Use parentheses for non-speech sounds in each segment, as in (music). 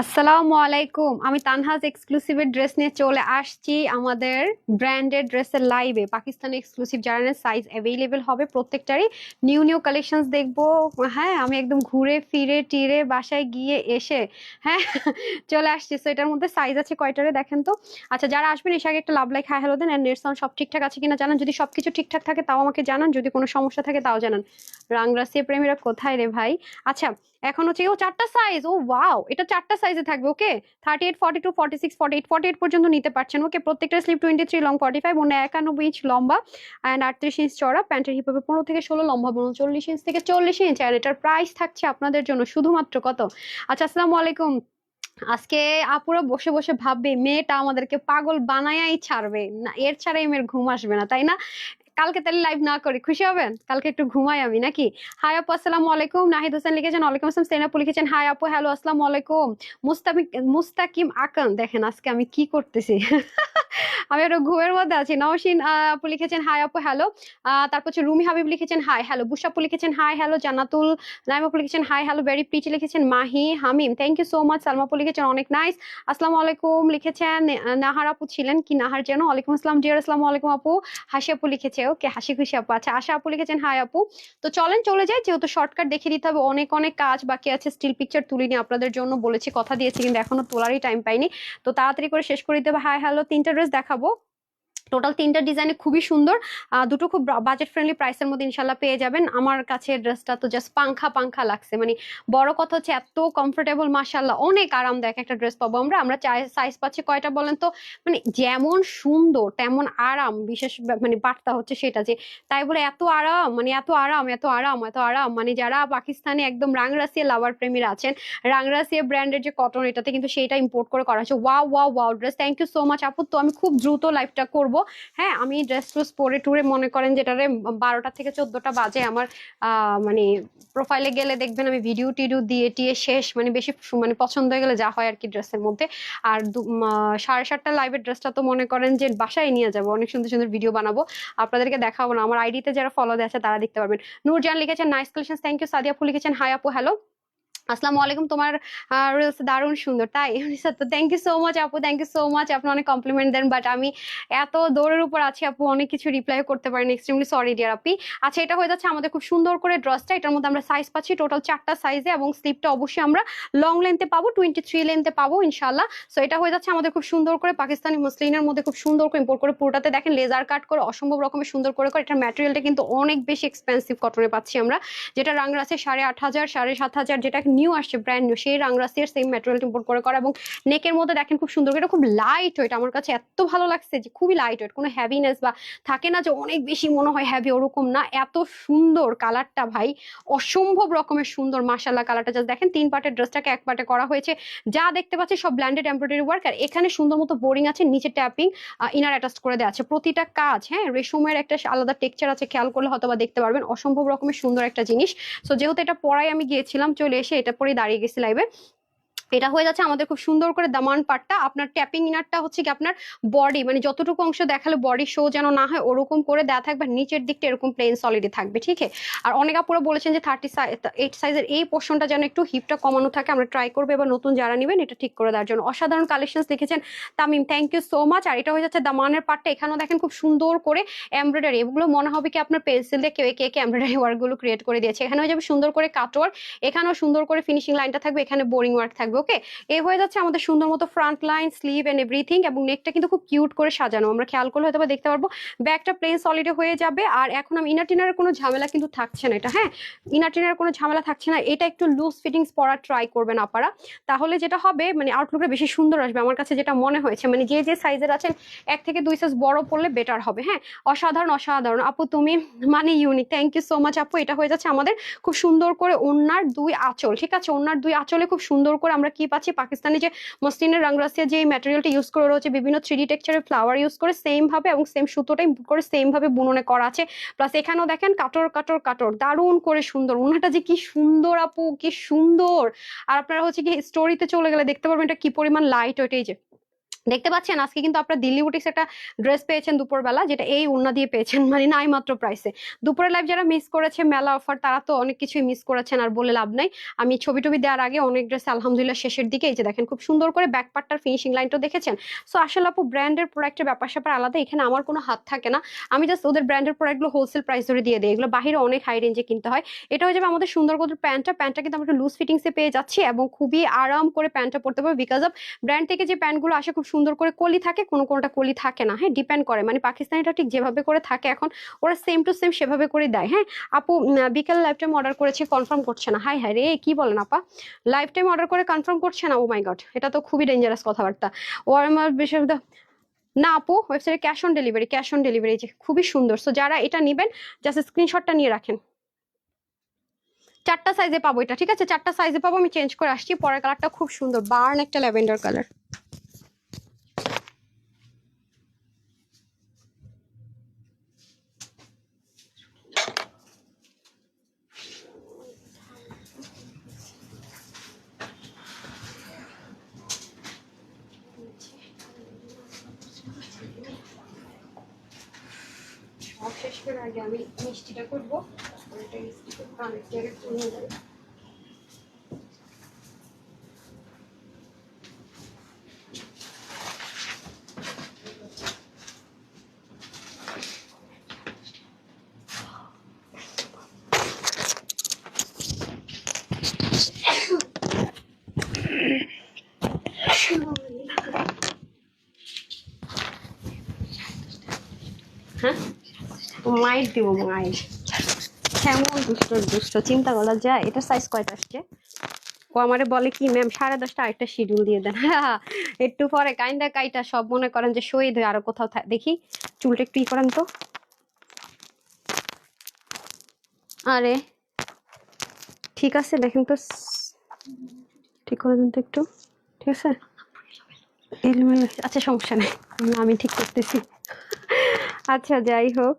আসসালামু আলাইকুম। আমি তানহাজ এক্সক্লুসিভের ড্রেস নিয়ে চলে আসছি আমাদের ব্র্যান্ডেড ড্রেসের লাইভে Pakistani exclusive journal size available হবে প্রত্যেকটারই। নিউ নিউ কালেকশনস দেখব। হ্যাঁ আমি একদম ঘুরে, ফিরে, টিরে বাসায় গিয়ে এসে হ্যাঁ চলে আসছি। সো এটার মধ্যে সাইজ আছে কয়টারে দেখেন তো? আচ্ছা যারা আসবেন, এসে আগে একটা লাভ লাইক হাই হ্যালো দেন অ্যান্ড নেট সব ঠিকঠাক আছে কিনা জানান। যদি সবকিছু ঠিকঠাক থাকে, তাও আমাকে জানান। যদি কোনো সমস্যা থাকে, তাও জানান। রাংরাসিয়া প্রেমীরা কোথায় রে ভাই? আচ্ছা এখন হচ্ছে ও চারটা সাইজ ও ওয়াও এটা চারটা সাইজে থাকবে okay thirty eight forty two forty six forty eight forty eight পর্যন্ত নিতে পারছেন ওকে প্রত্যেকটা slip twenty three long forty five অন্য একানব্বই ইঞ্চ লম্বা অ্যান্ড আটত্রিশ ইঞ্চ চড়া প্যান্টের হিপ হবে পনেরো থেকে ষোলো, লম্বা উনচল্লিশ ইঞ্চ থেকে চল্লিশ ইঞ্চ আর এটার প্রাইস থাকছে আপনাদের জন্য শুধুমাত্র কত? আচ্ছা আসসালামু আলাইকুম। আজকে আপুরা বসে বসে ভাববে, মেয়েটা আমাদেরকে পাগল বানায়াই ছাড়বে। না, এর ছাড়া মেয়ের ঘুম আসবে না, তাই না? কালকে তাহলে লাইভ না করি, খুশি হবেন? কালকে একটু ঘুমাই আমি, নাকি? হাই আপু, আসসালামু আলাইকুম। নাহিদ হোসেন লিখেছেন, ওয়ালাইকুম আসসালাম। সেন আপু লিখেছেন হাই আপু হ্যালো আসসালামু আলাইকুম। মুস্তামিক মুস্তাকিম আকান, দেখেন আজকে আমি কি করতেছি। (laughs) আমি একটা ঘুমের মধ্যে আছি। নওশিন আপু লিখেছেন হাই আপু হ্যালো তারপর হচ্ছে রুমি হাবিব লিখেছেন হাই হ্যালো বুশা আপু লিখেছেন হাই হ্যালো জান্নাতুল নাইম আপু লিখেছেন হাই হ্যালো ভেরি প্রিটি লিখেছেন, Mahi Hamim. Thank you so much Salma আপু লিখেছেন, অনেক নাইস আসসালামু আলাইকুম লিখেছেন, নাহার আপু ছিলেন কি নাহার যেন? ওয়ালাইকুম আসসালাম। ডিয়ার আসসালামু আলাইকুম আপু। হাসি আপু লিখেছে ওকে হাসি খুশি আপু। আচ্ছা আশা আপু লিখেছেন, হাই আপু। তো চলেন, চলে যাই। যেহেতু শর্টকাট দেখে দিতে হবে, অনেক অনেক কাজ বাকি আছে। স্টিল পিকচার তুলিনি আপনাদের জন্য বলেছি, কথা দিয়েছি, কিন্তু এখনও তোলারই টাইম পাইনি। তো তাড়াতাড়ি করে শেষ করে দিতে হবে। হাই হ্যালো তিনটা ড্রেস দেখাবো। টোটাল তিনটা ডিজাইনে খুবই সুন্দর। দুটো খুব বাজেট ফ্রেন্ডলি প্রাইসের মধ্যে ইনশাল্লাহ পেয়ে যাবেন। আমার কাছে ড্রেসটা তো জাস্ট পাংখা পাংখা লাগছে। মানে বড় কথা হচ্ছে এত কমফোর্টেবল মাশাল্লাহ অনেক আরামদায়ক একটা ড্রেস পাবো আমরা। আমরা সাইজ পাচ্ছি কয়টা বলেন তো? মানে যেমন সুন্দর, তেমন আরাম। বিশেষ মানে বার্তা হচ্ছে সেটা যে, তাই বলে এত আরাম মানে এত আরাম এত আরাম এত আরাম। মানে যারা পাকিস্তানে একদম রাংরাসিয়া লাভার প্রেমীরা আছেন, রাংরাসিয়া ব্র্যান্ডের যে কটন এটাতে কিন্তু সেটা ইম্পোর্ট করে করা হচ্ছে। Wow wow wow dress thank you so much আপু, তো আমি খুব দ্রুত লাইভটা করব। হ্যাঁ আমি ড্রেস ট্রেস পরে টুরে মনে করেন যেটারে বারোটা থেকে চোদ্দটা বাজে আমার মানে প্রোফাইলে গেলে দেখবেন আমি ভিডিও টিডিও দিয়ে টিয়ে শেষ মানে বেশি মানে পছন্দ হয়ে গেলে যা হয় আর কি ড্রেসের মধ্যে। আর সাড়ে সাতটা লাইভের ড্রেসটা তো মনে করেন যে বাসায় নিয়ে যাব, অনেক সুন্দর সুন্দর ভিডিও বানাবো। আপনাদেরকে দেখাবো না, আমার আইডিতে যারা ফলো আছে তারা দেখতে পারবেন। নূরজান লিখেছেন nice collection thank you Sadia আপু লিখেছেন হাই আপু হ্যালো আসসালামু আলাইকুম। তোমার রিলস দারুণ সুন্দর, তাই? (laughs) তো থ্যাংক ইউ সো মাচ আপু থ্যাংক ইউ সো মাচ আপনি অনেক কমপ্লিমেন্ট দেন বাট আমি এত দৌড়ের উপর আছি আপু, অনেক কিছু রিপ্লাই করতে পারিনি। এক্সট্রিমলি সরি ডিয়ার আপি। আচ্ছা এটা হয়ে যাচ্ছে আমাদের খুব সুন্দর করে ড্রেসটা এটার মধ্যে আমরা সাইজ পাচ্ছি টোটাল চারটা সাইজে এবং স্লিপটা অবশ্যই আমরা লং লেন্থে পাবো টোয়েন্টি থ্রি লেন্থে পাবো ইনশাল্লাহ সো এটা হয়ে যাচ্ছে আমাদের খুব সুন্দর করে পাকিস্তানি মুসলিনের মধ্যে খুব সুন্দর করে ইম্পোর্ট করে পুরোটাতে দেখেন লেজার কাট করে, অসম্ভব রকমের সুন্দর করে করে এটার ম্যাটেরিয়ালটা কিন্তু অনেক বেশি এক্সপেন্সিভ কটনে পাচ্ছি আমরা। যেটা রাংরাসে সাড়ে আট হাজার, সাড়ে সাত হাজার, যেটা নিউ আসছে ব্র্যান্ড নিউ সেই রাংরাসির সেম ম্যাটেরিয়াল ইম্পোর্ট করে, করা এবং নেকের মধ্যে দেখেন খুব সুন্দর এটা খুব লাইট ওয়েট আমার কাছে এত ভালো লাগছে যে খুবই লাইট ওয়েট কোনো হ্যাভিনেস বা থাকে না যে অনেক বেশি মনে হয় হ্যাভি ওরকম না, এত সুন্দর কালারটা ভাই, অসম্ভব রকমের সুন্দর মাসাল্লাহ কালারটা জাস্ট দেখেন তিন পার্টের ড্রেসটাকে এক পার্টে করা হয়েছে, যা দেখতে পাচ্ছি সব ব্ল্যান্ডেড এমব্রয়ডারি ওয়ার্ক আর এখানে সুন্দর মতো বোরিং আছে, নিচে ট্যাপিং ইনার অ্যাটাচ করে দেওয়া আছে, প্রতিটা কাজ হ্যাঁ রেশমের একটা আলাদা টেক্সচার আছে, খেয়াল করলে হয়তো বা দেখতে পারবেন, অসম্ভব রকমের সুন্দর একটা জিনিস সো যেহেতু এটা পরাই আমি গিয়েছিলাম, চলে এসে এটা পরে দাঁড়িয়ে গেছি লাইভে এটা হয়ে যাচ্ছে আমাদের খুব সুন্দর করে দামান পাটটা। আপনার ট্যাপিং ইনারটা হচ্ছে কি আপনার বডি মানে যতটুকু অংশ দেখালে বডি শো যেন না হয়, ওরকম করে দেওয়া থাকবে। নিচের দিকটা এরকম প্লেন সলিডে থাকবে, ঠিক আর অনেক আপুরা বলেছেন যে থার্টি এইট সাইজের এই পোর্শনটা যেন একটু হিপটা কমানো থাকে, আমরা ট্রাই করব। এবার নতুন যারা নেবেন, এটা ঠিক করে দেওয়ার জন্য। অসাধারণ কালেকশন দেখেছেন Tamim thank you so much আর এটা হয়ে যাচ্ছে দামানের পাটটা। এখানেও দেখেন খুব সুন্দর করে এমব্রয়ডারি এগুলো মনে হবে কি আপনার পেন্সিল দিয়ে কেউ কে কে এমব্রয়ডারি ওয়ার্কগুলো ক্রিয়েট করে দিয়েছে। এখানে হয়ে যাবে সুন্দর করে কাটওয়ার্ক এখানেও সুন্দর করে ফিনিশিং লাইনটা থাকবে, এখানে বোরিং ওয়ার্ক থাকবে। ওকে এই হয়ে যাচ্ছে আমাদের সুন্দর মতো front line sleeve and everything এবং নেকটা কিন্তু খুব কিউট করে সাজানো। আমরা খেয়াল করলে হয়তো দেখতে পারব ব্যাকটা প্লেন সলিডে হয়ে যাবে আর এখন আমি ইনার টিনারের কোনো ঝামেলা কিন্তু থাকছে না এটা হ্যাঁ? ইনার টিনারের কোনো ঝামেলা থাকছে না, এটা একটু লুজ ফিটিংস পরার ট্রাই করবেন আপনারা। তাহলে যেটা হবে মানে আউটলুকটা বেশি সুন্দর আসবে, আমার কাছে যেটা মনে হয়েছে মানে যে যে সাইজের আছেন, এক থেকে দুই সাইজ বড় পড়লে বেটার হবে হ্যাঁ? অসাধারণ অসাধারণ। আপু, তুমি মানে unique thank you so much আপু, এটা হয়ে যাচ্ছে আমাদের খুব সুন্দর করে ওনার দুই আঁচল, ঠিক আছে? ওনার দুই আঁচলে খুব সুন্দর করে কি পাচ্ছি? পাকিস্তানি যে মসলিনের রাংরাসিয়া যে ম্যাটেরিয়ালটা ইউজ করে রয়েছে, বিভিন্ন থ্রি টেক্সচারের ফ্লাওয়ার ইউজ করে সেম ভাবে এবং সেম সুতোটাই করে সেম ভাবে বুননে করা আছে। প্লাস এখানেও দেখেন কাটর কাটর কাটর, দারুণ করে সুন্দর। ওনাটা যে কি সুন্দর আপু, কি সুন্দর! আর আপনারা হচ্ছে কি স্টোরিতে চলে গেলে দেখতে পারবেন এটা কি পরিমাণ লাইট ওইটাই যে দেখতে পাচ্ছেন, আজকে কিন্তু আপনারা দিল্লি বুটিক্স একটা ড্রেস পেয়েছেন দুপুরবেলা, যেটা এই ওড়না দিয়ে পেয়েছেন (laughs) মানে নাই মাত্র প্রাইসে দুপুরের লাইভ যারা মিস করেছে, মেলা অফার তারা তো অনেক কিছুই মিস করেছেন, আর বলে লাভ নাই। আমি ছবি টবি দেওয়ার আগে অনেক ড্রেস আলহামদুলিল্লাহ, শেষের দিকে এই যে দেখেন, খুব সুন্দর করে ব্যাক পার্টটার ফিনিশিং লাইনটা দেখেছেন। সো আসলে আপু ব্র্যান্ডের প্রোডাক্টের ব্যাপার স্যাপার আলাদা, এখানে আমার কোনো হাত থাকে না। আমি জাস্ট ওদের ব্র্যান্ডের প্রোডাক্টগুলো হোলসেল প্রাইস ধরে দিয়ে দিই, এগুলো বাইরে অনেক হাই রেঞ্জে কিনতে হয়। এটা হয়ে যাবে আমাদের সুন্দর করে প্যান্টটা। প্যান্টটা কিন্তু আমরা একটু লুজ ফিটিংসে পেয়ে যাচ্ছি এবং খুবই আরাম করে প্যান্টটা পরতে পারবে বিকজ অফ ব্র্যান্ড থেকে যে প্যান্টগুলো আসে, খুব সুন্দর করে কলি থাকে, কোনো কোনোটা কলি থাকে না। হ্যাঁ ডিপেন্ড করে। মানে পাকিস্তানিটা ঠিক যেভাবে করে থাকে এখন, ওরা সেম টু সেম সেভাবে করে দেয়। হ্যাঁ আপু বিকেল লাইফ টাইম অর্ডার করেছি কনফার্ম করছে না। হাই হাই রে, কি বলেন আপা? লাইফ টাইম অর্ডার করে কনফার্ম করছে না? ও মাই গড এটা তো খুবই ডেঞ্জারাস কথাবার্তা। ও আমার বিষয় না আপু ওয়েবসাইটে cash on delivery cash on delivery যে খুবই সুন্দর। সো যারা এটা নেবেন জাস্ট স্ক্রিনশটটা নিয়ে রাখেন। চারটা সাইজে পাবো এটা, ঠিক আছে? চারটা সাইজে পাবো, আমি চেঞ্জ করে আসছি। পরের কালারটা খুব সুন্দর বার্ন একটা ল্যাভেন্ডার কালার সব শেষ করে আগে আমি মিষ্টিটা করব। এটা মিষ্টি করতে অনেক জায়গায় কমে যাবে মাইট দিব মাইট। কেমন দুষ্ট দুষ্ট? চিন্তা করা যায় এটা সাইজ কয়টা আসছে? ও আমারে বলে কি ম্যাম সাড়ে দশটা আরেকটা শিডিউল দিয়ে দেন। (laughs) একটু পরে কাইন্দা কাইটা সব মনে করেন যে শহীদ হয়ে আরও কোথাও দেখি, চুলটা একটু ই করেন তো। আরে, ঠিক আছে, দেখেন তো, ঠিক করে দেন তো একটু, ঠিক আছে? আচ্ছা সমস্যা নেই, আমি ঠিক করতেছি। আচ্ছা যাই হোক।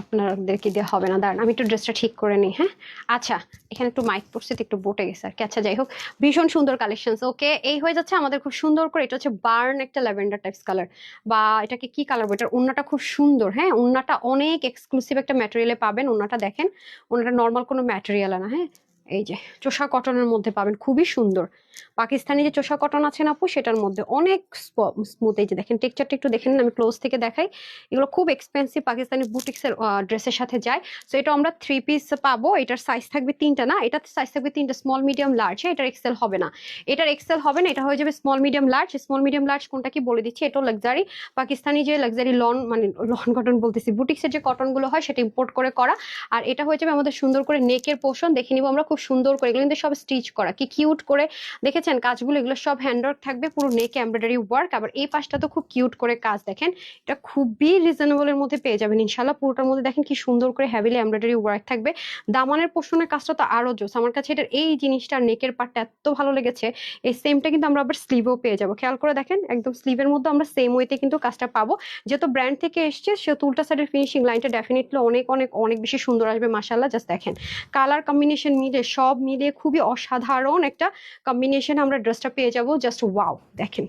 আপনাদেরকে দিয়ে হবে না। দাঁড়ান, আমি একটু ড্রেসটা ঠিক করে নিই হ্যাঁ? আচ্ছা এখানে একটু মাইক পড়ছে একটু বটে গেছে আর কি। আচ্ছা যাই হোক, ভীষণ সুন্দর কালেকশন ওকে এই হয়ে যাচ্ছে আমাদের খুব সুন্দর করে, এটা হচ্ছে বার্ন একটা ল্যাভেন্ডার টাইপস কালার বা এটাকে কি কালার বলব এটার ওন্নাটা খুব সুন্দর হ্যাঁ? ওন্নাটা অনেক এক্সক্লুসিভ একটা ম্যাটেরিয়ালে পাবেন ওন্নাটা দেখেন। ওনাটা নর্মাল কোনো ম্যাটেরিয়াল না হ্যাঁ? এই যে, চোষা কটনের মধ্যে পাবেন, খুবই সুন্দর। পাকিস্তানি যে চোষা কটন আছে না আপু, সেটার মধ্যে অনেক স্মুথ এই যে দেখেন টেক্সচারটা একটু দেখেন আমি ক্লোজ থেকে দেখাই। এগুলো খুব এক্সপেন্সিভ পাকিস্তানি বুটিক্সের ড্রেসের সাথে যায়। সো এটা আমরা থ্রি পিস পাবো। এটার সাইজ থাকবে তিনটা, না? এটার সাইজ থাকবে তিনটা স্মল মিডিয়াম লার্জ এটার এক্সেল হবে না। এটার এক্সেল হবে না, এটা হয়ে যাবে small medium large small medium large কোনটা কি বলে দিচ্ছি? এটাও লাক্সারি পাকিস্তানি যে লাক্সারি লন মানে লন কটন বলতেছি বুটিক্সের যে কটনগুলো হয়, সেটা ইম্পোর্ট করে করা। আর এটা হয়ে যাবে আমাদের সুন্দর করে নেকের পোষণ দেখে নিব আমরা খুব সুন্দর করে। এগুলো কিন্তু সব স্টিচ করা। কি কিউট করে দেখেছেন কাজগুলো, এগুলো সব হ্যান্ডওয়ার্ক থাকবে, পুরো নেক এমব্রয়ডারি ওয়ার্ক আবার এই পাশটা তো খুব কিউট করে কাজ দেখেন, এটা খুবই রিজনেবলের মধ্যে পেয়ে যাবেন ইনশাল্লাহ পুরোটার মধ্যে দেখেন কি সুন্দর করে হ্যাভিলি এমব্রয়ডারি ওয়ার্ক থাকবে, দামানের পোষণের কাজটা তো আরও জোস, আমার কাছে এটার এই জিনিসটা নেকের পার্টটা এত ভালো লেগেছে, এই সেমটা কিন্তু আমরা আবার স্লিভও পেয়ে যাব, খেয়াল করে দেখেন, একদম স্লিভের মধ্যে আমরা সেম ওয়েতে কিন্তু কাজটা পাবো, যেহেতু ব্র্যান্ড থেকে এসছে সে উল্টা সাইডের ফিনিশিং লাইনটা ডেফিনেটলি অনেক অনেক অনেক বেশি সুন্দর আসবে মাসাল্লাহ জাস্ট দেখেন কালার কম্বিনেশন মিলে সব মিলে খুবই অসাধারণ একটা কম্বিনেশন আমরা ড্রেসটা পেয়ে যাব জাস্ট ওয়াও দেখেন।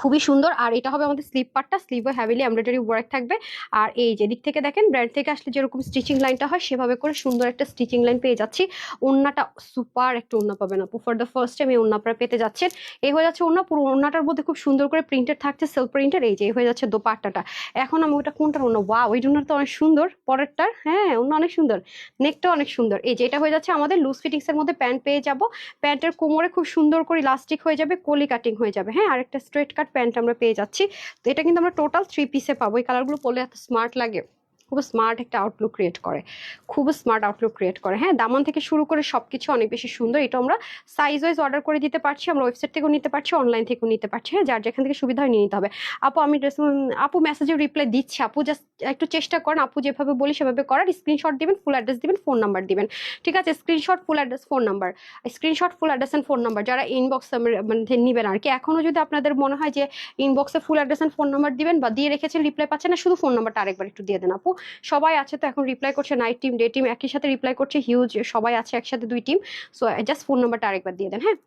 খুবই সুন্দর। আর এটা হবে আমাদের স্লিপ পার্টটা স্লিভে হ্যাভিলি এমব্রয়ডারি ওয়ার্ক থাকবে। আর এই যে দিক থেকে দেখেন ব্র্যান্ড থেকে আসলে যেরকম স্টিচিং লাইনটা হয়, সেভাবে করে সুন্দর একটা স্টিচিং লাইন পেয়ে যাচ্ছি। ওন্নাটা সুপার একটা ওন্না পাবেন আপু। ফর দ্য ফার্স্ট টাইম এই ওন্না পেতে যাচ্ছেন। এই হয়ে যাচ্ছে ওন্না পুরো ওন্নাটার মধ্যে খুব সুন্দর করে প্রিন্টেড থাকছে সেলফ প্রিন্টেড এই যে এই হয়ে যাচ্ছে দোপাট্টাটা। এখন আমি ওটা কোনটার ওন্না ওয়া ওই জন্য তো অনেক সুন্দর। পরেরটার? হ্যাঁ ওন্না অনেক সুন্দর। নেকটা অনেক সুন্দর। এই যে, এটা হয়ে যাচ্ছে আমাদের লুজ ফিটিংস এর মধ্যে প্যান্ট পেয়ে যাব। প্যান্টের কোমরে খুব সুন্দর করে ইলাস্টিক হয়ে যাবে, কলি কাটিং হয়ে যাবে। হ্যাঁ আর একটা স্ট্রেট কাট প্যান্ট আমরা পেয়ে যাচ্ছি। তো এটা কিন্তু আমরা টোটাল থ্রি পিসে পাবো। এই কালারগুলো পরলে এত স্মার্ট লাগে। খুব স্মার্ট একটা আউটলুক ক্রিয়েট করে। খুব স্মার্ট আউটলুক ক্রিয়েট করে। হ্যাঁ দামান থেকে শুরু করে সব কিছু অনেক বেশি সুন্দর। এটা আমরা সাইজ ওয়াইজ অর্ডার করে দিতে পারছি, আমরা ওয়েবসাইট থেকেও নিতে পারছি অনলাইন থেকেও নিতে পারছি। হ্যাঁ যার যেখান থেকে সুবিধা হয় নিয়ে নিতে হবে। আপু, আমি আপু মেসেজে রিপ্লাই দিচ্ছি। আপু জাস্ট একটু চেষ্টা করেন। আপু যেভাবে বলি সেভাবে করার। স্ক্রিনশট দিবেন ফুল অ্যাড্রেস দিবেন ফোন নাম্বার দিবেন। ঠিক আছে? Screenshot full address phone number screenshot full address and phone number যারা ইনবক্স মানে নিবেন আর কি। এখনও যদি আপনাদের মনে হয় যে ইনবক্সে full address and phone number দিবেন বা দিয়ে রেখেছেন রিপ্লাই পাচ্ছেন না, শুধু ফোন নাম্বারটা আরেকবার একটু দিয়ে দেন আপু। সবাই আছে তো এখন রিপ্লাই করছে নাইট টিম ডে টিম একই সাথে রিপ্লাই করছে হিউজ সবাই আছে একসাথে দুই টিম সো জাস্ট ফোন নাম্বারটা আরেকবার দিয়ে দেন হ্যাঁ?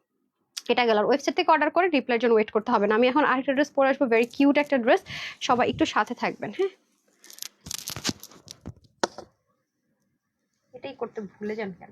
এটা গেল। ওয়েবসাইট থেকে অর্ডার করে রিপ্লাইয়ের জন্য ওয়েট করতে হবে না। আমি এখন আরেকটা ড্রেস পরে আসব ভেরি কিউট একটা ড্রেস সবাই একটু সাথে থাকবেন হ্যাঁ? এটাই করতে ভুলে যান কেন?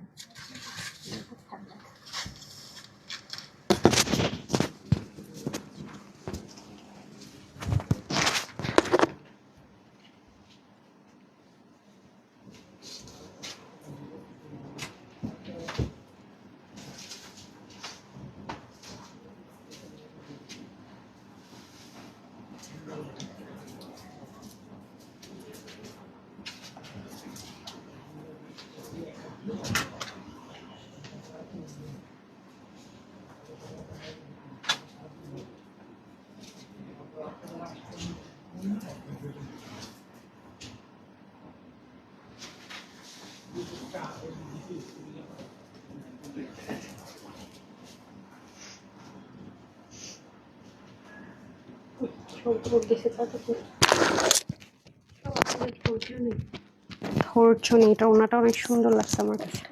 ধৈর্য নেই, এটা অনেক সুন্দর লাগছে আমার কাছে।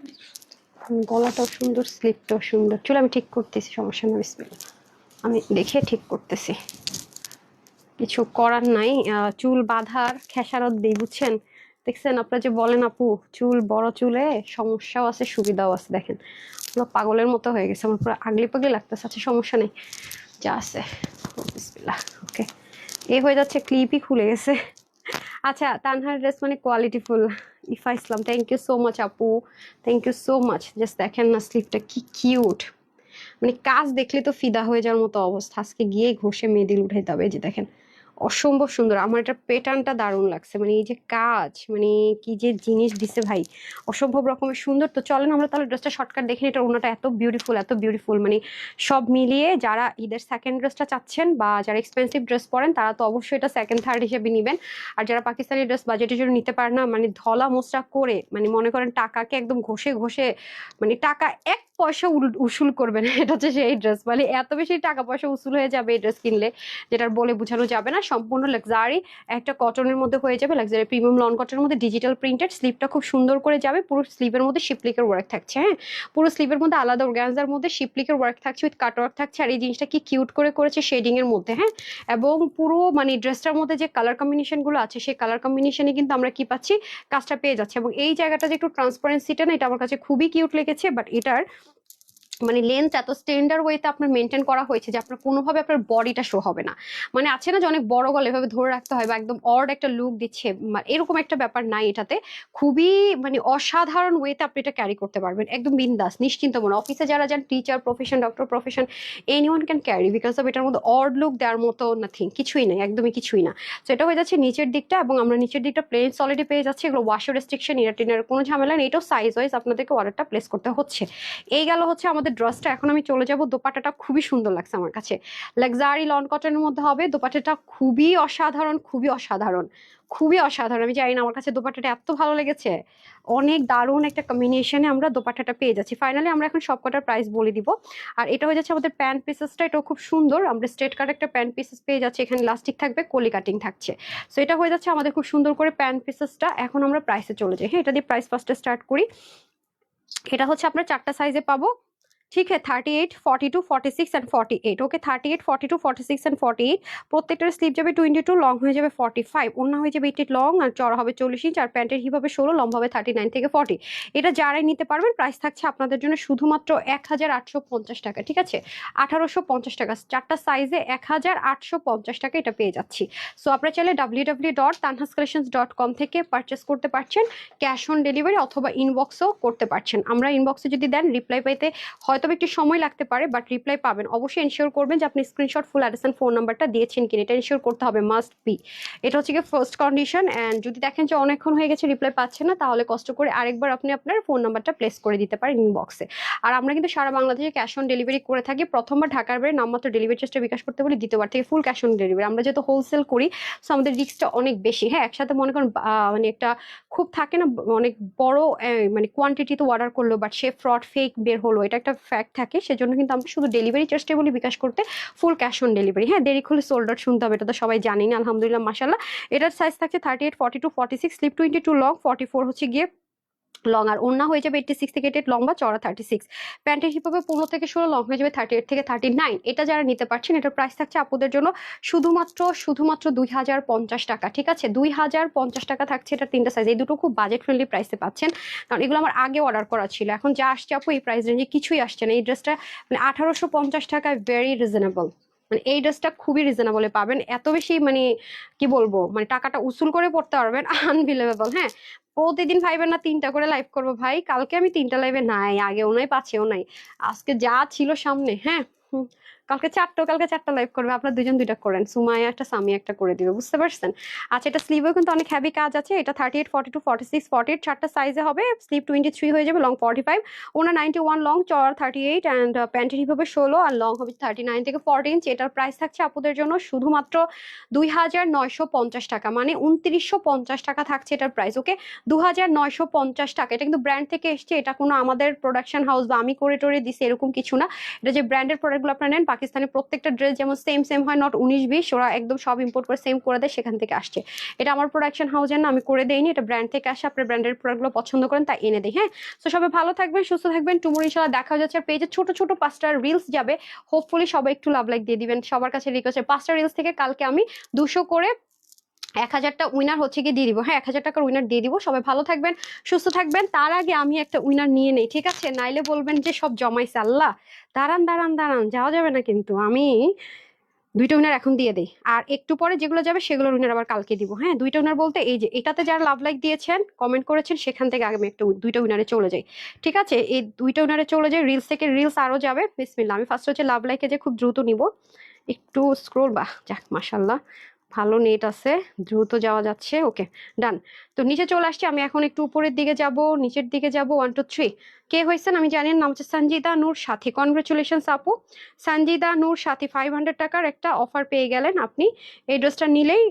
গলাটাও সুন্দর, স্লিপটাও সুন্দর। চলো আমি ঠিক করতেছি, সমস্যা আমি দেখে ঠিক করতেছি। কিছু করার নাই। চুল বাঁধার খেসারত দিই, বুঝছেন? দেখছেন আপনারা যে বলেন আপু, চুল বড় চুলে সমস্যাও আছে, সুবিধাও আছে, দেখেন। পুরো পাগলের মতো হয়ে গেছে, আমার পুরো আগলি পাগলি লাগতেছে আচ্ছা সমস্যা নেই। যা আছে ওকে। এ হয়ে যাচ্ছে ক্লিপই খুলে গেছে। আচ্ছা তানহার ড্রেস মানে qualityful Ifa Islam thank you so much আপু। Thank you so much just দেখেন না স্লিপটা কি কিউট মানে কাজ দেখলে তো ফিদা হয়ে যাওয়ার মতো অবস্থা। আজকে গিয়ে ঘষে উঠাইতে হবে, এই যে দেখেন। অসম্ভব সুন্দর। আমার এটা প্যাটার্নটা দারুণ লাগছে। মানে এই যে কাজ মানে কি যে জিনিস দিছে ভাই, অসম্ভব রকমের সুন্দর। তো চলেন আমরা তাহলে ড্রেসটা শর্টকাট দেখে এটা ওনাটা এত বিউটিফুল এত বিউটিফুল মানে সব মিলিয়ে যারা ঈদের সেকেন্ড ড্রেসটা চাচ্ছেন বা যারা এক্সপেন্সিভ ড্রেস পরেন, তারা তো অবশ্যই এটা সেকেন্ড থার্ড হিসেবে নেবেন। আর যারা পাকিস্তানি ড্রেস বাজেটের জন্য নিতে পারে না মানে ধলা মোচা করে মানে মনে করেন টাকাকে একদম ঘষে ঘষে মানে টাকা এক পয়সা উসুল করবেন। (laughs) এটা হচ্ছে সেই ড্রেস মানে এত বেশি টাকা পয়সা উসুল হয়ে যাবে এই ড্রেস কিনলে, যেটার বলে বোঝানো যাবে না। সম্পূর্ণ লাক্সারি একটা কটনের মধ্যে হয়ে যাবে লাক্সারি প্রিমিয়াম লন কটনের মধ্যে ডিজিটাল প্রিন্টেড স্লিপটা খুব সুন্দর করে যাবে। পুরো স্লিভের মধ্যে শিপলিকের ওয়ার্ক থাকছে হ্যাঁ? পুরো স্লিভের মধ্যে আলাদা অর্গানজার মধ্যে শিপলিকের ওয়ার্ক থাকছে উইথ কাট ওয়ার্ক থাকছে। আর এই জিনিসটা কি কিউট করে করেছে শেডিং এর মধ্যে হ্যাঁ? এবং পুরো মানে ড্রেসটার মধ্যে যে কালার কম্বিনেশনগুলো আছে, সেই কালার কম্বিনেশনে কিন্তু আমরা কি পাচ্ছি? কাজটা পেয়ে যাচ্ছে। এবং এই জায়গাটা যে একটু ট্রান্সপারেন্সিটা না, এটা আমার কাছে খুবই কিউট লেগেছে। বাট এটার মানে লেন্থ এত স্ট্যান্ডার্ড ওয়েতে আপনার মেনটেন করা হয়েছে যে আপনার কোনোভাবে আপনার বডিটা শো হবে না। মানে আছে না যে অনেক বড় গলা এভাবে ধরে রাখতে হয় বা একদম অড একটা লুক দিচ্ছে মা- এরকম একটা ব্যাপার নাই এটাতে। খুবই মানে অসাধারণ ওয়েতে আপনি এটা ক্যারি করতে পারবেন। একদম বিন্দাস, নিশ্চিন্ত মনে। অফিসে যারা যান teacher profession doctor profession any one can carry because of এটার মধ্যে অড লুক দেওয়ার মতো নাথিং কিছুই নেই, একদমই কিছুই না। তো এটা হয়ে যাচ্ছে নিচের দিকটা এবং আমরা নিচের দিকটা প্লেন সলিডি পেয়ে যাচ্ছি। এগুলো ওয়াশো রেস্ট্রিকশন ইনার টিনার কোনো ঝামেলা নেই। এটাও সাইজ ওয়াইজ আপনাদেরকে অর্ডারটা প্লেস করতে হচ্ছে। এই গেল হচ্ছে আমাদের ড্রেসটা এখন আমি চলে যাব। দোপাটাটা খুবই সুন্দর লাগছে আমার কাছে। লাক্সারি লন কটনের মধ্যে হবে। দোপাটাটা খুবই অসাধারণ খুবই অসাধারণ খুবই অসাধারণ। আমি জানি না, আমার কাছে দোপাটাটা এত ভালো লেগেছে। অনেক দারুণ একটা কম্বিনেশনে আমরা দোপাটাটা পেয়ে যাচ্ছি। ফাইনালি আমরা এখন সবকটার প্রাইস বলে দিব। আর এটা হয়ে যাচ্ছে আমাদের প্যান্ট পিসেসটা এটাও খুব সুন্দর। আমরা স্ট্রেট কাট একটা প্যান্ট পিসেস পেয়ে যাচ্ছি। এখানে লাস্টিক থাকবে, কলি কাটিং থাকছে। সো এটা হয়ে যাচ্ছে আমাদের খুব সুন্দর করে প্যান্ট পিসেসটা এখন আমরা প্রাইসে চলে যাই। হ্যাঁ এটা দিয়ে প্রাইস ফার্স্টে স্টার্ট করি। এটা হচ্ছে আপনার চারটা সাইজে পাবো। ঠিক আছে thirty eight forty two forty six and forty eight okay thirty eight forty two forty six and forty eight প্রত্যেকটার স্লিপ যাবে টোয়েন্টি টু লং হয়ে যাবে ফর্টি ফাইভ অন্য হয়ে যাবে এইটি লং আর চড়া হবে চল্লিশ ইঞ্চ আর প্যান্টের হিপ হবে ষোলো, লম্বা হবে থার্টি নাইন থেকে ফর্টি এটা যারাই নিতে পারবেন প্রাইস থাকছে আপনাদের জন্য শুধুমাত্র এক হাজার আটশো পঞ্চাশ টাকা, ঠিক আছে? আঠারোশো পঞ্চাশ টাকা, চারটা সাইজে এক হাজার আটশো পঞ্চাশ টাকা এটা পেয়ে যাচ্ছি। সো আপনারা চাইলে W W dot Tanhas collections dot com থেকে পারচেস করতে পারছেন ক্যাশ অন ডেলিভারি অথবা ইনবক্সও করতে পারছেন। আমরা ইনবক্সে যদি দেন রিপ্লাই পাইতে হয়তো একটু সময় লাগতে পারে বাট রিপ্লাই পাবেন। অবশ্যই এনশিওর করবেন যে আপনি screenshot full address and phone নাম্বারটা দিয়েছেন কিনা। এটা এনশিওর করতে হবে মাস্ট বি এটা হচ্ছে গিয়ে ফার্স্ট কন্ডিশন অ্যান্ড যদি দেখেন যে অনেকক্ষণ হয়ে গেছে রিপ্লাই পাচ্ছে না, তাহলে কষ্ট করে আরেকবার আপনি আপনার ফোন নাম্বারটা প্লেস করে দিতে পারেন ইনবক্সে আর আমরা কিন্তু সারা বাংলাদেশে ক্যাশ অন ডেলিভারি করে থাকি। প্রথমবার ঢাকার বাইরে নামমাত্র ডেলিভারি চার্জটা বিকাশ করতে বলি, দ্বিতীয়বার থেকে ফুল ক্যাশ অন ডেলিভারি আমরা যেহেতু হোলসেল করি সো আমাদের রিস্কটা অনেক বেশি। হ্যাঁ একসাথে মনে করেন মানে একটা খুব থাকে না, অনেক বড় মানে কোয়ান্টিটিতে অর্ডার করল বাট সে ফ্রড ফেক বের হলো। এটা একটা ফ্যাক্ট থাকে, সেজন্য কিন্তু আমরা শুধু ডেলিভারি চার্জটাই বলি বিকাশ করতে ফুল ক্যাশ অন ডেলিভারি হ্যাঁ দেরি খুলে সোল্ড আউট শুনতে হবে, এটা তো সবাই জানি না, আলহামদুলিল্লাহ মাসাল্লাহ এটার সাইজ থাকছে thirty eight forty two forty six slip twenty two long forty four হচ্ছে গিয়ে লং আর ওড়না হয়ে যাবে এইটটি সিক্স থেকে এইট লং বা চড়া থার্টি সিক্স প্যান্টের হিপ হবে পনেরো থেকে ষোলো লং হয়ে যাবে থার্টি এইট থেকে থার্টি নাইন এটা যারা নিতে পারছেন, এটার প্রাইস থাকছে আপুদের জন্য শুধুমাত্র শুধুমাত্র দুই হাজার পঞ্চাশ টাকা, ঠিক আছে? দুই হাজার পঞ্চাশ টাকা থাকছে এটা তিনটা সাইজ এই দুটো খুব বাজেট ফ্রেন্ডলি প্রাইসে পাচ্ছেন। কারণ এগুলো আমার আগে অর্ডার করা ছিল। এখন যা আসছে আপু, এই প্রাইস রেঞ্জে কিছুই আসছে না। এই ড্রেসটা মানে আঠারোশো পঞ্চাশ টাকায় ভেরি রিজনেবল মানে এই ড্রেসটা খুবই রিজনেবলে পাবেন। এত বেশি মানে কি বলব? মানে টাকাটা উসুল করে পড়তে পারবেন। (laughs) আনবিলিভেবল হ্যাঁ? প্রতিদিন ফাইভে না তিনটা করে লাইভ করব ভাই। কালকে আমি তিনটা লাইভে নাই আগেও নাই পাছেও নাই। আজকে যা ছিল সামনে হ্যাঁ? কালকে চারটা কালকে চারটা লাইভ করবে। আপনার দুজন দুইটা করেন। সুমাইয়া একটা সামি একটা করে দিবে, বুঝতে পারছেন? আচ্ছা এটা স্লিভেও কিন্তু অনেক হ্যাভি কাজ আছে। এটা thirty eight forty two forty six forty eight চারটা সাইজে হবে। স্লিভ টোয়েন্টি থ্রি হয়ে যাবে লং ফর্টি ফাইভ ওনার নাইনটি ওয়ান লং চর থার্টি এইট অ্যান্ড প্যান্টের হবে ষোলো, আর লং হবে থার্টি নাইন থেকে ফর্টি ইঞ্চ এটার প্রাইস থাকছে আপুদের জন্য শুধুমাত্র দুই হাজার নয়শো পঞ্চাশ টাকা। মানে উনত্রিশশো পঞ্চাশ টাকা থাকছে এটার প্রাইস ওকে দু হাজার নয়শো পঞ্চাশ টাকা। এটা কিন্তু ব্র্যান্ড থেকে এসছে। এটা কোনো আমাদের প্রোডাকশন হাউস বা আমি করে টোরে দিছি, এরকম কিছু না। এটা যে ব্র্যান্ডের প্রোডাক্টগুলো আপনারা নেন পাকিস্তানের প্রত্যেকটা ড্রেস যেমন সেম সেম হয় নট উনিশ, বিশ, ওরা একদম সব ইম্পোর্ট করে সেম করে দেয়, সেখান থেকে আসছে। এটা আমার প্রোডাকশন হাউসের না, আমি করে দেইনি, এটা ব্র্যান্ড থেকে আসে, আপনার ব্র্যান্ডের প্রোডাক্টগুলো পছন্দ করেন তাই এনে দিই হ্যাঁ? তো সবাই ভালো থাকবেন, সুস্থ থাকবেন। টুমুর ইনশাল্লাহ দেখা যাচ্ছে, আর পেজে ছোট ছোট পাঁচটা রিলস যাবে। হোপফুলি সবাই একটু লাভ লাইক দিয়ে দিবেন। সবার কাছে রিকোয়েস্ট পাঁচটা রিলস থেকে কালকে আমি দুশো করে এক হাজারটা উইনার হচ্ছে কি দিয়ে দিব। হ্যাঁ এক হাজার টাকার উইনার দিয়ে দিব। সবাই ভালো থাকবেন, সুস্থ থাকবেন। তার আগে আমি একটা উইনার নিয়ে নেই, ঠিক আছে? নাইলে বলবেন যে সব জমাইছে, আল্লাহ। দাঁড়ান দাঁড়ান দাঁড়ান, যাওয়া যাবে না কিন্তু। আমি দুইটা উইনার এখন দিয়ে দিই। আর একটু পরে যেগুলো যাবে, সেগুলোর উইনার আবার কালকে দিব। হ্যাঁ দুইটা উইনার বলতে এই যে, এটাতে যারা লাভ লাইক দিয়েছেন কমেন্ট করেছেন, সেখান থেকে আগে আমি একটা দুইটা উইনারে চলে যাই। ঠিক আছে? এই দুইটা উইনারে চলে যাই রিলস থেকে রিলস আরও যাবে। বিসমিল্লা আমি ফার্স্ট হচ্ছে লাভ লাইকে যে খুব দ্রুত নিব। একটু স্ক্রোল বাহ, যাক মাসাল্লাহ ভালো নেট আছে, দ্রুত যাওয়া যাচ্ছে ওকে ডান তো নিচে চলে আসছি, আমি এখন একটু উপরের দিকে যাব, নিচের দিকে যাব ওয়ান টু থ্রি কে হয়েছেন? আমি জানি নাম হচ্ছে সঞ্জিদা নূর সাথী। কনগ্রেচুলেশনস আপু। সঞ্জিদা নূর সাথী ফাইভ হান্ড্রেড টাকার একটা অফার পেয়ে গেলেন আপনি। এই ড্রেসটা নিলেই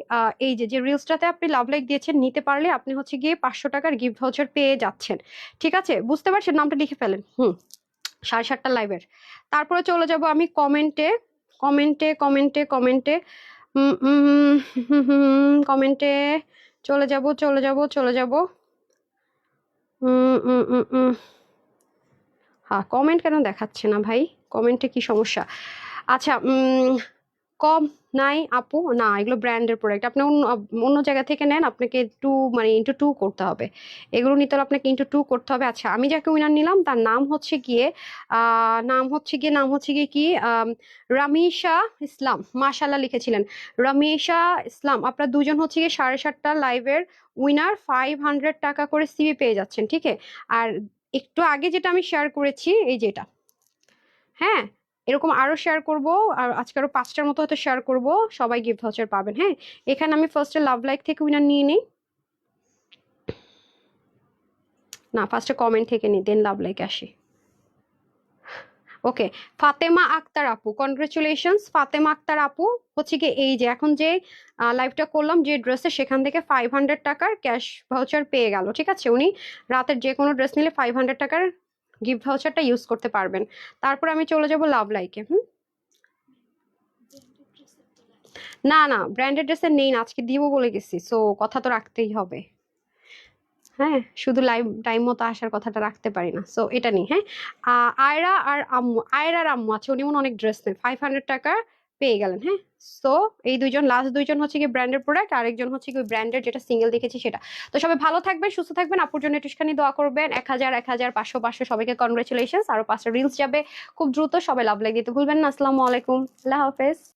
এই যে যে রিলসটাতে আপনি লাভ লাইক দিয়েছেন, নিতে পারলে আপনি হচ্ছে গিয়ে পাঁচশো টাকার গিফট ভাউচার পেয়ে যাচ্ছেন। ঠিক আছে? বুঝতে পারছেন? নামটা লিখে ফেলেন। হুম, সাড়ে সাতটা লাইভের তারপরে চলে যাব আমি কমেন্টে কমেন্টে কমেন্টে কমেন্টে কমেন্টে চলে যাব চলে যাব চলে যাব। হ্যাঁ কমেন্ট কেন দেখাচ্ছে না ভাই? কমেন্টে কি সমস্যা? আচ্ছা কম নাই, আপু, না, এগুলো ব্র্যান্ডের প্রোডাক্ট আপনি অন্য অন্য জায়গা থেকে নেন, আপনাকে একটু মানে ইন্টু টু করতে হবে। এগুলো নিতে হলে আপনাকে ইন্টু টু করতে হবে। আচ্ছা আমি যাকে উইনার নিলাম, তার নাম হচ্ছে গিয়ে নাম হচ্ছে গিয়ে, নাম হচ্ছে গিয়ে কি রামিশা ইসলাম মাশাল্লাহ লিখেছিলেন। রামিশা ইসলাম, আপনার দুজন হচ্ছে গিয়ে সাড়ে সাতটা লাইভের উইনার ফাইভ হান্ড্রেড টাকা করে সিবি পেয়ে যাচ্ছেন, ঠিক আছে আর একটু আগে যেটা আমি শেয়ার করেছি, এই যেটা। হ্যাঁ? এরকম আরও শেয়ার করব। আর আজকে আরও পাঁচটার মতো হয়তো শেয়ার করব। সবাই গিফট ভাউচার পাবেন হ্যাঁ? এখানে আমি ফার্স্টে লাভ লাইক থেকে উইনার নিয়ে নিই। না ফার্স্টে কমেন্ট থেকে নিই দেন লাভ লাইক আসি। ওকে ফাতেমা আক্তার আপু কনগ্রেচুলেশনস ফাতেমা আক্তার আপু, হচ্ছে কি এই যে এখন যে লাইভটা করলাম, যে ড্রেসে সেখান থেকে ফাইভ হান্ড্রেড টাকার ক্যাশ ভাউচার পেয়ে গেল, ঠিক আছে? উনি রাতের যে কোনো ড্রেস নিলে ফাইভ হান্ড্রেড টাকার গিফট ভাউচারটা ইউজ করতে পারবেন। তারপর আমি চলে যাব লাভ লাইকে, হুম? না না, ব্র্যান্ডেড ড্রেসের নেই না, আজকে দিব বলে গেছি, সো কথা তো রাখতেই হবে। হ্যাঁ শুধু লাইভ টাইম মতো আসার কথাটা রাখতে পারি না, সো এটা নেই হ্যাঁ? আয়রা আর আম্মু আয়রা আর আম্মু আছে, উনি মনে অনেক ড্রেস নেন ফাইভ হান্ড্রেড টাকা পেয়ে গেলেন হ্যাঁ? সো এই দুইজন লাস্ট দুইজন হচ্ছে কি ব্র্যান্ডের প্রোডাক্ট আরেকজন হচ্ছে কি ব্র্যান্ডের যেটা সিঙ্গেল দেখেছি সেটা। তো সবাই ভালো থাকবেন, সুস্থ থাকবেন, আপুর জন্য একটুখানি দোয়া করবেন। এক হাজার এক হাজার, পাঁচশো পাঁচশো, সবাইকে কনগ্রেচুলেশন আরও পাঁচটা রিলস যাবে খুব দ্রুত, সবাই লাভ লাইক দিতে ভুলবেন না। আসসালামু আলাইকুম। আল্লাহ হাফেজ।